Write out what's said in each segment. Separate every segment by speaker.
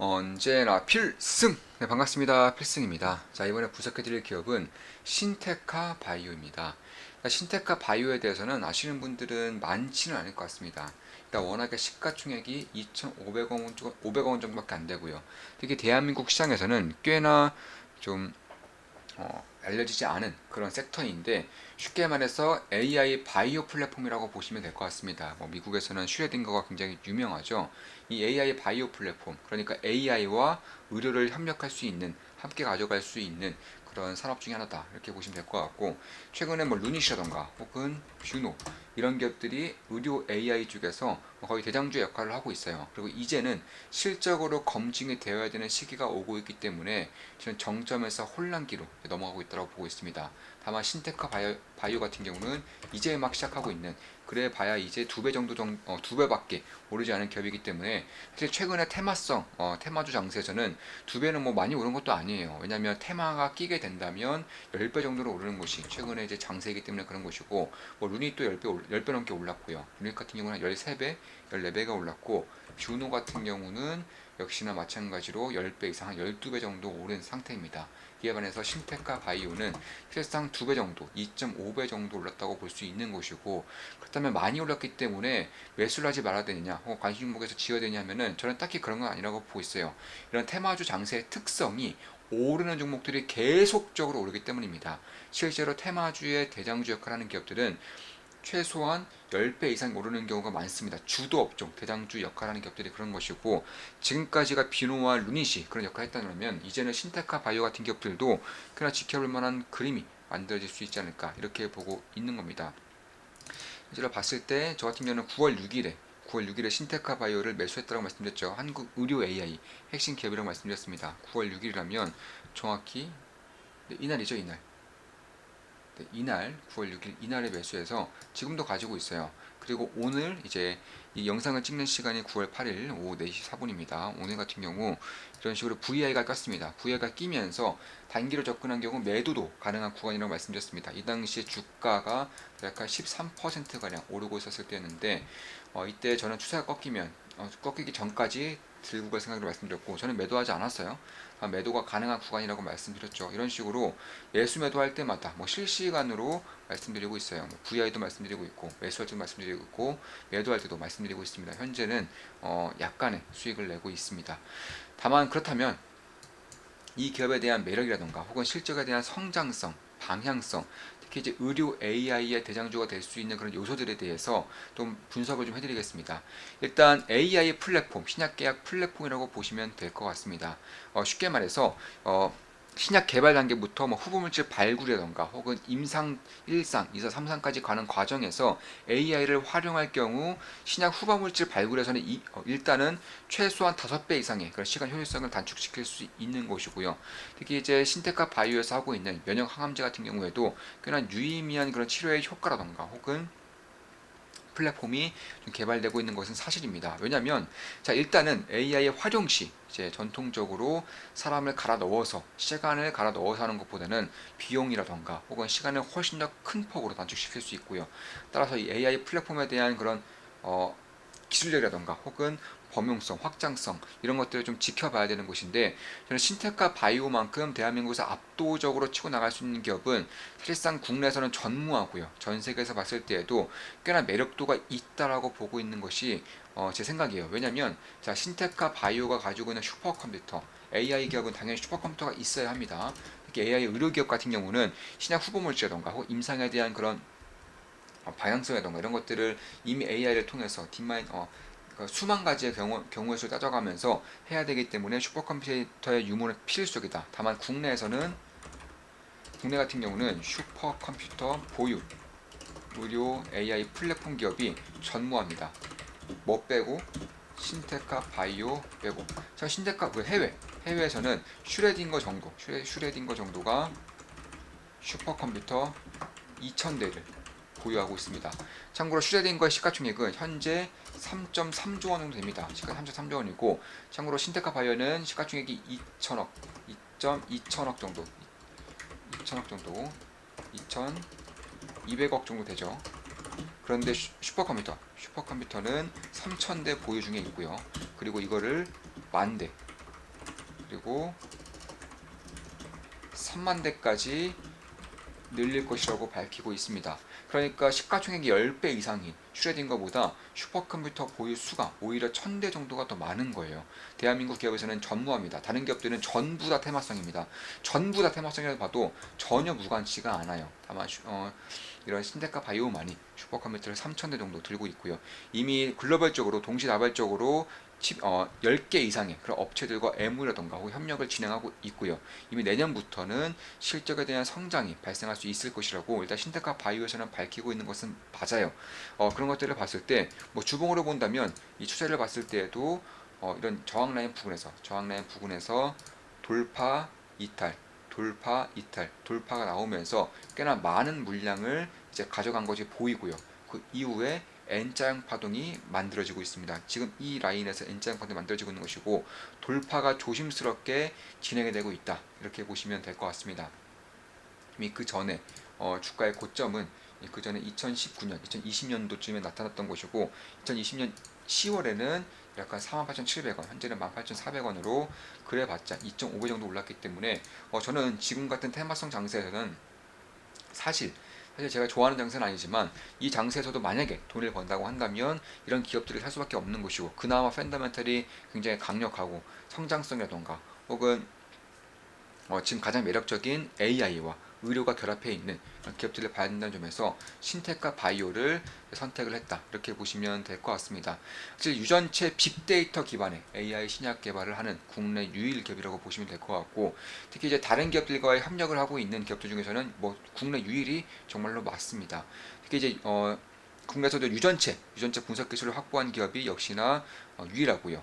Speaker 1: 언제나 필승! 네, 반갑습니다. 필승입니다. 자, 이번에 분석해드릴 기업은 신테카 바이오입니다. 신테카 바이오에 대해서는 아시는 분들은 많지는 않을 것 같습니다. 그러니까 워낙에 시가총액이 2,500원, 500원 정도밖에 안 되고요. 특히 대한민국 시장에서는 꽤나 좀 어, 알려지지 않은 그런 섹터인데 쉽게 말해서 AI 바이오 플랫폼이라고 보시면 될 것 같습니다. 뭐 미국에서는 슈레딩거가 굉장히 유명하죠. 이 AI 바이오 플랫폼 그러니까 AI와 의료를 협력할 수 있는 함께 가져갈 수 있는 그런 산업 중에 하나다 이렇게 보시면 될 것 같고 최근에 뭐 루니시라던가 혹은 뷰노 이런 기업들이 의료 AI 쪽에서 거의 대장주 역할을 하고 있어요. 그리고 이제는 실적으로 검증이 되어야 되는 시기가 오고 있기 때문에 저는 정점에서 혼란기로 넘어가고 있다고 보고 있습니다. 다만 신테카 바이오, 바이오 같은 경우는 이제 막 시작하고 있는 그래 봐야 이제 두 배 정도 정, 어, 두 배밖에 오르지 않은 기업이기 때문에 사실 최근에 테마성 어, 테마주 장세에서는 두 배는 뭐 많이 오른 것도 아니에요. 왜냐하면 테마가 끼게 된다면 10배 정도로 오르는 것이 최근에 이제 장세이기 때문에 그런 것이고 뭐 루니 또 10배, 10배 넘게 올랐고요. 루니 같은 경우는 13배, 14배가 올랐고 뷰노 같은 경우는 역시나 마찬가지로 10배 이상 한 12배 정도 오른 상태입니다. 이에 반해서 신테카 바이오는 실상 2배 정도, 2.5배 정도 올랐다고 볼 수 있는 것이고 그렇다면 많이 올랐기 때문에 매수를 하지 말아야 되느냐 혹은 관심 종목에서 지어야 되냐 하면은 저는 딱히 그런 건 아니라고 보고 있어요. 이런 테마주 장세의 특성이 오르는 종목들이 계속적으로 오르기 때문입니다. 실제로 테마주의 대장주 역할을 하는 기업들은 최소한 10배 이상 오르는 경우가 많습니다. 주도 업종, 대장주 역할하는 기업들이 그런 것이고 지금까지가 비노와 루닛이 그런 역할을 했다면 이제는 신테카 바이오 같은 기업들도 꽤나 지켜볼 만한 그림이 만들어질 수 있지 않을까 이렇게 보고 있는 겁니다. 실제로 봤을 때 저 같은 경우는 9월 6일에 9월 6일에 신테카 바이오를 매수했다고 말씀드렸죠. 한국 의료 AI 핵심 기업이라고 말씀드렸습니다. 9월 6일이라면 정확히 네, 이날이죠, 이날. 네, 이날 9월 6일 이날에 매수해서 지금도 가지고 있어요. 그리고 오늘 이제 이 영상을 찍는 시간이 9월 8일 오후 4시 4분입니다. 오늘 같은 경우 이런 식으로 VI가 꼈습니다. VI가 끼면서 단기로 접근한 경우 매도도 가능한 구간이라고 말씀드렸습니다. 이 당시에 주가가 약간 13%가량 오르고 있었을 때였는데 어, 이때 저는 추세가 꺾이면 어, 꺾이기 전까지 들고 갈 생각으로 말씀드렸고 저는 매도하지 않았어요. 아, 매도가 가능한 구간이라고 말씀드렸죠. 이런 식으로 매수 매도할 때마다 뭐 실시간으로 말씀드리고 있어요. 뭐 VI도 말씀드리고 있고 매수할 때도 말씀드리고 있고 매도할 때도 말씀드리고 있습니다. 현재는 어, 약간의 수익을 내고 있습니다. 다만 그렇다면 이 기업에 대한 매력이라던가 혹은 실적에 대한 성장성, 방향성, 특히 이제 의료 AI의 대장주가 될 수 있는 그런 요소들에 대해서 좀 분석을 좀 해드리겠습니다. 일단 AI 플랫폼, 신약 계약 플랫폼이라고 보시면 될 것 같습니다. 어, 쉽게 말해서 어, 신약 개발 단계부터 뭐 후보물질 발굴이라던가 혹은 임상 1상, 2상, 3상까지 가는 과정에서 AI를 활용할 경우 신약 후보물질 발굴에서는 이, 어, 일단은 최소한 5배 이상의 그런 시간 효율성을 단축시킬 수 있는 것이고요. 특히 이제 신테카 바이오에서 하고 있는 면역 항암제 같은 경우에도 꽤나 유의미한 그런 치료의 효과라던가 혹은 플랫폼이 좀 개발되고 있는 것은 사실입니다. 왜냐하면 자 일단은 AI 활용 시 이제 전통적으로 사람을 갈아 넣어서 시간을 갈아 넣어서 하는 것보다는 비용이라던가 혹은 시간을 훨씬 더 큰 폭으로 단축시킬 수 있고요. 따라서 이 AI 플랫폼에 대한 그런 어, 기술력이라던가 혹은 범용성, 확장성 이런 것들을 좀 지켜봐야 되는 곳인데 저는 신테카 바이오만큼 대한민국에서 압도적으로 치고 나갈 수 있는 기업은 사실상 국내에서는 전무하고요. 전 세계에서 봤을 때에도 꽤나 매력도가 있다라고 보고 있는 것이 어, 제 생각이에요. 왜냐하면 자 신테카 바이오가 가지고 있는 슈퍼컴퓨터 AI 기업은 당연히 슈퍼컴퓨터가 있어야 합니다. 특히 AI 의료 기업 같은 경우는 신약 후보 물질이라던가 혹은 임상에 대한 그런 어, 방향성이라던가 이런 것들을 이미 AI를 통해서 딥마인 어, 그 수만 가지의 경우, 경우의 수를 따져가면서 해야 되기 때문에 슈퍼컴퓨터의 유무는 필수적이다. 다만 국내에서는 국내 같은 경우는 슈퍼컴퓨터 보유 의료 AI 플랫폼 기업이 전무합니다. 뭐 빼고 신테카 바이오 빼고 자 신테카 그 해외 해외에서는 슈레딩거 정도 슈레, 슈레딩거 정도가 슈퍼컴퓨터 2000대를 보유하고 있습니다. 참고로 슈레딩거의 시가총액은 현재 3.3조 원 정도 됩니다. 시가 3.3조 원이고 참고로 신테카 바이오는 시가총액이 2천억, 2.2천억 정도, 2천억 정도, 2,200억 정도 되죠. 그런데 슈, 슈퍼컴퓨터, 슈퍼컴퓨터는 3,000대 보유 중에 있고요. 그리고 이거를 만 대, 그리고 3만 대까지 늘릴 것이라고 밝히고 있습니다. 그러니까 시가총액이 10배 이상인 슈레딩거보다 슈퍼컴퓨터 보유 수가 오히려 1000대 정도가 더 많은 거예요. 대한민국 기업에서는 전무합니다. 다른 기업들은 전부 다 테마성입니다. 전부 다 테마성이라고 봐도 전혀 무관치가 않아요. 다만 슈- 어, 이런 신데카 바이오만이 슈퍼컴퓨터를 3000대 정도 들고 있고요. 이미 글로벌적으로 동시다발적으로 칩, 어, 10개 이상의 그런 업체들과 MOU라던가 혹은 협력을 진행하고 있고요. 이미 내년부터는 실적에 대한 성장이 발생할 수 있을 것이라고 일단 신테카 바이오에서는 밝히고 있는 것은 맞아요. 어, 그런 것들을 봤을 때 뭐 주봉으로 본다면 이 추세를 봤을 때에도 어, 이런 저항 라인 부근에서 저항 라인 부근에서 돌파 이탈 돌파 이탈 돌파가 나오면서 꽤나 많은 물량을 이제 가져간 것이 보이고요. 그 이후에 N자형 파동이 만들어지고 있습니다. 지금 이 라인에서 N자형 파동이 만들어지고 있는 것이고 돌파가 조심스럽게 진행이 되고 있다. 이렇게 보시면 될 것 같습니다. 이미 그 전에 어, 주가의 고점은 그 전에 2019년, 2020년도쯤에 나타났던 것이고 2020년 10월에는 약간 48,700원, 현재는 18,400원으로 그래봤자 2.5배 정도 올랐기 때문에 어, 저는 지금 같은 테마성 장세에서는 사실 사실 제가 좋아하는 장세는 아니지만 이 장세에서도 만약에 돈을 번다고 한다면 이런 기업들을 살 수밖에 없는 것이고 그나마 팬더멘탈이 굉장히 강력하고 성장성이라던가 혹은 어, 지금 가장 매력적인 AI와 의료가 결합해 있는 기업들을 봐야 된다는 점에서 신텍과 바이오를 선택을 했다 이렇게 보시면 될 것 같습니다. 사실 유전체 빅데이터 기반의 AI 신약 개발을 하는 국내 유일 기업이라고 보시면 될 것 같고 특히 이제 다른 기업들과의 협력을 하고 있는 기업들 중에서는 뭐 국내 유일이 정말로 맞습니다. 특히 이제 어, 국내에서도 유전체 유전체 분석 기술을 확보한 기업이 역시나 어, 유일하고요.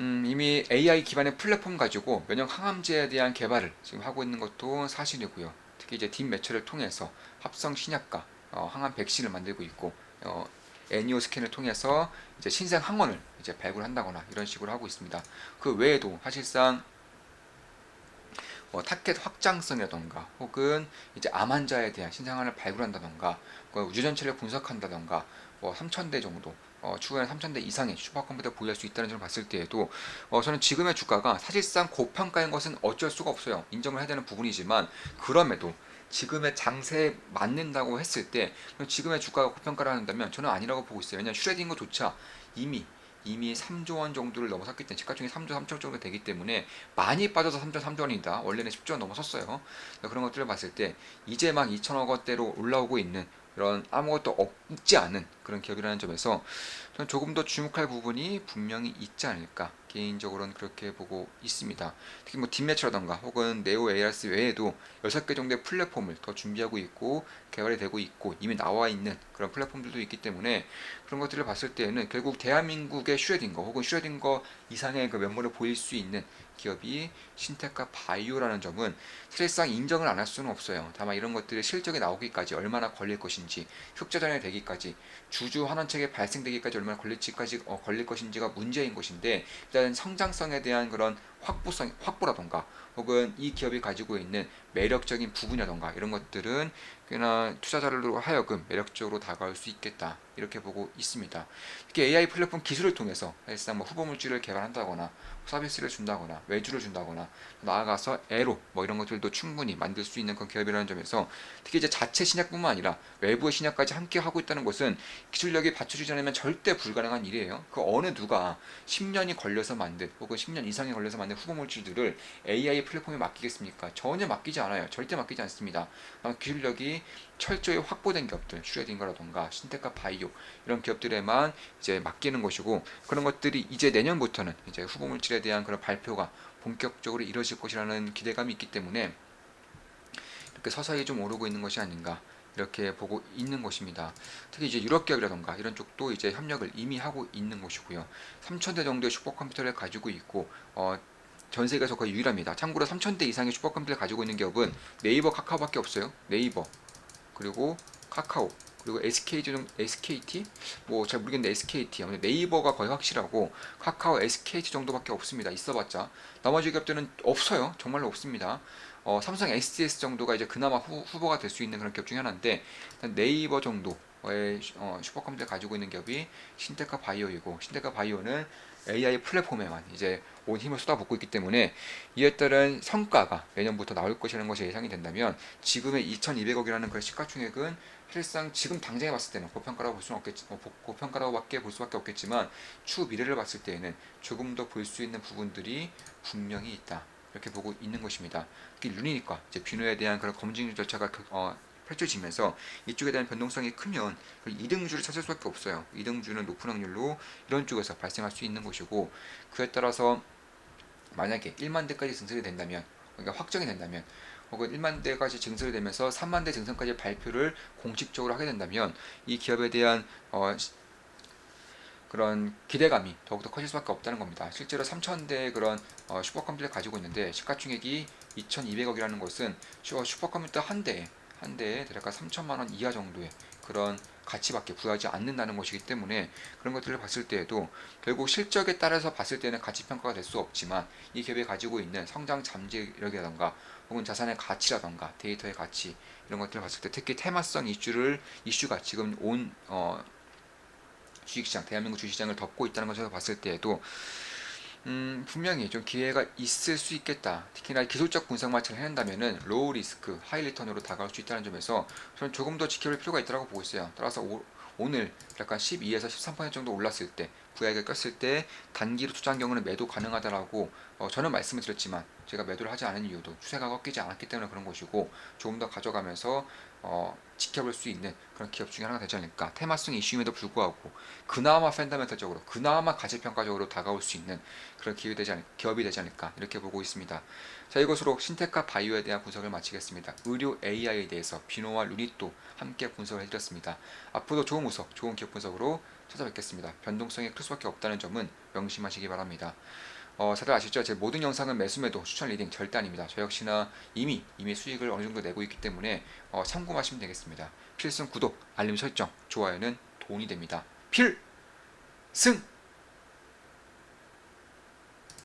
Speaker 1: 음, 이미 AI 기반의 플랫폼 가지고 면역 항암제에 대한 개발을 지금 하고 있는 것도 사실이고요. 특히 이제 딥 매체를 통해서 합성 신약과 어, 항암 백신을 만들고 있고 어, 애니오 스캔을 통해서 이제 신생 항원을 이제 발굴한다거나 이런 식으로 하고 있습니다. 그 외에도 사실상 뭐 타켓 확장성이라던가 혹은 이제 암 환자에 대한 신생아를 발굴한다던가 그 유전체를 분석한다던가 뭐 3,000대 정도 어, 추후에 3,000대 이상의 슈퍼컴퓨터 보유할 수 있다는 점을 봤을 때에도 어, 저는 지금의 주가가 사실상 고평가인 것은 어쩔 수가 없어요. 인정을 해야 되는 부분이지만 그럼에도 지금의 장세에 맞는다고 했을 때 지금의 주가가 고평가를 한다면 저는 아니라고 보고 있어요. 왜냐하면 슈레딩거조차 이미 이미 3조 원 정도를 넘어섰기 때문에 시가총이 3조 3천 원 정도 되기 때문에 많이 빠져서 3조 3조 원이다. 원래는 10조 원 넘어섰어요. 그러니까 그런 것들을 봤을 때 이제 막 2천억 원대로 올라오고 있는 그런 아무것도 없지 않은 그런 기업이라는 점에서 저는 조금 더 주목할 부분이 분명히 있지 않을까 개인적으로는 그렇게 보고 있습니다. 특히 뭐 딥매치라던가 혹은 네오 ARS 외에도 6개 정도의 플랫폼을 더 준비하고 있고 개발이 되고 있고 이미 나와 있는 그런 플랫폼들도 있기 때문에 그런 것들을 봤을 때에는 결국 대한민국의 슈레딩거 혹은 슈레딩거 이상의 그 면모를 보일 수 있는 기업이 신텍과 바이오라는 점은 사실상 인정을 안 할 수는 없어요. 다만 이런 것들이 실적에 나오기까지 얼마나 걸릴 것인지 흑자전이 되기까지 주주 환원책이 발생되기까지 얼마나 걸릴지까지 어, 걸릴 것인지가 문제인 것인데 일단 성장성에 대한 그런 확보성 확보라던가 혹은 이 기업이 가지고 있는 매력적인 부분이라던가 이런 것들은 꽤나 투자자들로 하여금 매력적으로 다가올 수 있겠다 이렇게 보고 있습니다. 특히 AI 플랫폼 기술을 통해서 사실상 뭐 후보 물질을 개발한다거나 서비스를 준다거나 외주를 준다거나 나아가서 애로 뭐 이런 것들도 충분히 만들 수 있는 그런 기업이라는 점에서 특히 이제 자체 신약뿐만 아니라 외부의 신약까지 함께 하고 있다는 것은 기술력이 받쳐주지 않으면 절대 불가능한 일이에요. 그 어느 누가 10년이 걸려서 만든 혹은 10년 이상이 걸려서 만든 후보 물질들을 AI 플랫폼에 맡기겠습니까? 전혀 맡기지 않아요. 절대 맡기지 않습니다. 기술력이 철저히 확보된 기업들, 슈레딩거라던가 신테카 바이오 이런 기업들에만 이제 맡기는 것이고 그런 것들이 이제 내년부터는 이제 후보 물질에 대한 그런 발표가 본격적으로 이루어질 것이라는 기대감이 있기 때문에 이렇게 서서히 좀 오르고 있는 것이 아닌가 이렇게 보고 있는 것입니다. 특히 이제 유럽 기업이라던가 이런 쪽도 이제 협력을 이미 하고 있는 것이고요. 3,000대 정도의 슈퍼컴퓨터를 가지고 있고 어, 전 세계에서 거의 유일합니다. 참고로 3,000대 이상의 슈퍼컴퓨터를 가지고 있는 기업은 네이버, 카카오밖에 없어요. 네이버 그리고 카카오 그리고 SKT, 정- SKT 뭐 잘 모르겠는데 SKT 아무튼 네이버가 거의 확실하고 카카오, SKT 정도밖에 없습니다. 있어봤자 나머지 기업들은 없어요. 정말로 없습니다. 어, 삼성 SDS 정도가 이제 그나마 후, 후보가 될 수 있는 그런 기업 중에 하나인데 네이버 정도 의 슈- 어, 슈퍼컴퓨터 가지고 있는 기업이 신테카 바이오이고 신테카 바이오는 AI 플랫폼에만 이제 온 힘을 쏟아붓고 있기 때문에 이에 따른 성과가 내년부터 나올 것이라는 것이 예상이 된다면 지금의 2,200억이라는 그 시가총액은 사실상 지금 당장에 봤을 때는 고평가라고 볼 수는 없겠지, 어, 고- 고평가라고밖에 볼 수밖에 없겠지만 추후 미래를 봤을 때에는 조금 더 볼 수 있는 부분들이 분명히 있다 이렇게 보고 있는 것입니다. 특히 룬이니까 이제 비노에 대한 그런 검증 절차가 그- 어, 펼쳐지면서 이쪽에 대한 변동성이 크면 그 이등주를 찾을 수밖에 없어요. 이등주는 높은 확률로 이런 쪽에서 발생할 수 있는 것이고 그에 따라서 만약에 1만 대까지 증설이 된다면 그러니까 확정이 된다면 혹은 1만 대까지 증설이 되면서 3만 대 증설까지 발표를 공식적으로 하게 된다면 이 기업에 대한 어, 시- 그런 기대감이 더욱더 커질 수밖에 없다는 겁니다. 실제로 3천 대의 그런 어, 슈퍼컴퓨터를 가지고 있는데 시가총액이 2,200억이라는 것은 슈- 슈퍼컴퓨터 한 대에 한 대에 대략 3천만 원 이하 정도의 그런 가치밖에 부여하지 않는다는 것이기 때문에 그런 것들을 봤을 때에도 결국 실적에 따라서 봤을 때는 가치 평가가 될 수 없지만 이 기업이 가지고 있는 성장 잠재력이라던가 혹은 자산의 가치라던가 데이터의 가치 이런 것들을 봤을 때 특히 테마성 이슈를 이슈가 지금 온 어, 주식시장 대한민국 주식시장을 덮고 있다는 것에서 봤을 때에도 음, 분명히 좀 기회가 있을 수 있겠다. 특히나 기술적 분석만 잘 해낸다면은 로우 리스크, 하이 리턴으로 다가올 수 있다는 점에서 저는 조금 더 지켜볼 필요가 있다고 보고 있어요. 따라서 오, 오늘 약간 12에서 13% 정도 올랐을 때, 부야가 꼈을 때 단기로 투자한 경우는 매도 가능하다라고 어, 저는 말씀을 드렸지만 제가 매도를 하지 않은 이유도 추세가 꺾이지 않았기 때문에 그런 것이고 조금 더 가져가면서 어, 지켜볼 수 있는 그런 기업 중에 하나가 되지 않을까. 테마성 이슈임에도 불구하고 그나마 팬더멘탈적으로, 그나마 가치평가적으로 다가올 수 있는 그런 기업이 되지, 않, 기업이 되지 않을까 이렇게 보고 있습니다. 자 이것으로 신테카 바이오에 대한 분석을 마치겠습니다. 의료 AI에 대해서 비노와 루닛도 함께 분석을 해드렸습니다. 앞으로도 좋은 분석, 좋은 기업 분석으로 찾아뵙겠습니다. 변동성이 클 수밖에 없다는 점은 명심하시기 바랍니다. 어, 다들 아시죠? 제 모든 영상은 매수매도 추천 리딩 절대 아닙니다. 저 역시나 이미 이미 수익을 어느 정도 내고 있기 때문에 어, 참고하시면 되겠습니다. 필승 구독, 알림 설정, 좋아요는 돈이 됩니다. 필승!